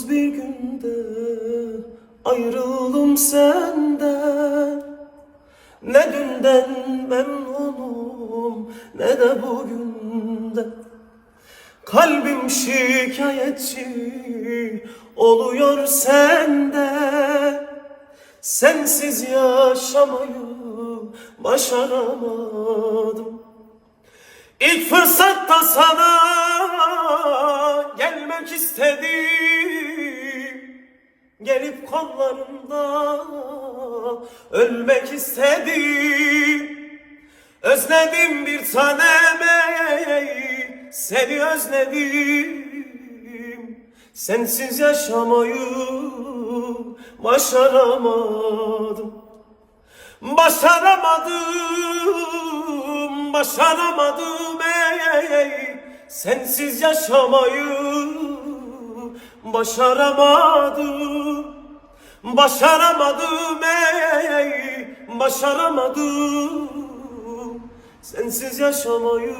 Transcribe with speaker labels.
Speaker 1: Umutsuz bir günde ayrıldım senden. Ne dünden memnunum ne de bugünden. Kalbim şikayetçi oluyor senden Sensiz yaşamayı başaramadım. İlk fırsatta sana gelmek istedim Gelip kollarında ölmek istedim. Özledim bir tanem ey, seni özledim. Sensiz yaşamayı başaramadım. Başaramadım, başaramadım ey, sensiz yaşamayı başaramadım, başaramadım ey, başaramadım, sensiz yaşamayı